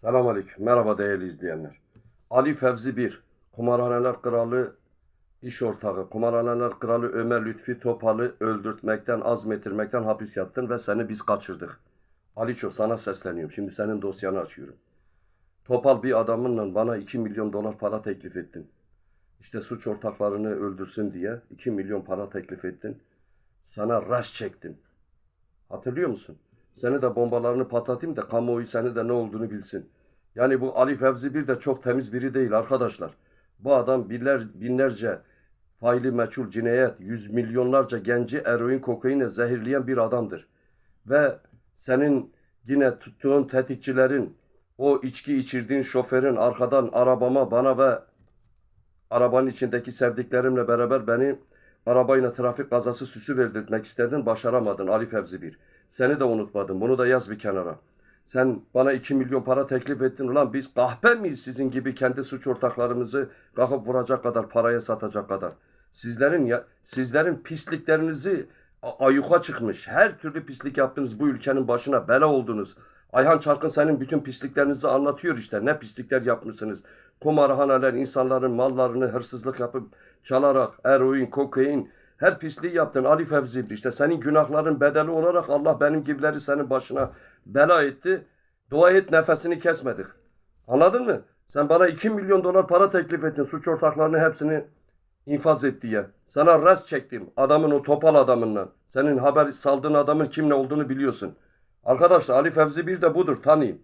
Selamünaleyküm. Merhaba değerli izleyenler. Ali Fevzi Bir, Kumarhaneler Kralı iş ortağı, Kumarhaneler Kralı Ömer Lütfi Topal'ı öldürtmekten, azmettirmekten hapis yattın ve seni biz kaçırdık. Aliço sana sesleniyorum. Şimdi senin dosyanı açıyorum. Topal bir adamınla bana 2 milyon dolar para teklif ettin. İşte suç ortaklarını öldürsün diye 2 milyon para teklif ettin. Sana raş çektim. Hatırlıyor musun? Seni de bombalarını patlatayım da kamuoyu seni de ne olduğunu bilsin. Yani bu Ali Fevzi bir de çok temiz biri değil arkadaşlar. Bu adam binler, binlerce faili meçhul cinayet, yüz milyonlarca genci eroin kokainle zehirleyen bir adamdır. Ve senin yine tuttuğun tetikçilerin, o içki içirdiğin şoförün arkadan arabama, bana ve arabanın içindeki sevdiklerimle beraber beni arabayla trafik kazası süsü verdirtmek istedin, başaramadın Ali Fevzi bir. Seni de unutmadım. Bunu da yaz bir kenara. Sen bana 2 milyon para teklif ettin. Ulan biz kahpe miyiz sizin gibi kendi suç ortaklarımızı kalkıp vuracak kadar, paraya satacak kadar. Sizlerin ya, sizlerin pisliklerinizi ayuka çıkmış. Her türlü pislik yaptınız bu ülkenin başına bela oldunuz. Ayhan Çarkın senin bütün pisliklerinizi anlatıyor işte. Ne pislikler yapmışsınız. Kumarhaneler insanların mallarını hırsızlık yapıp çalarak eroin, kokain her pisliği yaptın Ali Fevzi. İşte senin günahların bedeli olarak Allah benim gibileri senin başına bela etti. Dua et nefesini kesmedik. Anladın mı? Sen bana 2 milyon dolar para teklif ettin. Suç ortaklarını hepsini infaz et diye. Sana res çektim. Adamın o topal adamından. Senin haber saldığın adamın kimle olduğunu biliyorsun. Arkadaşlar Ali Fevzi bir de budur tanıyın.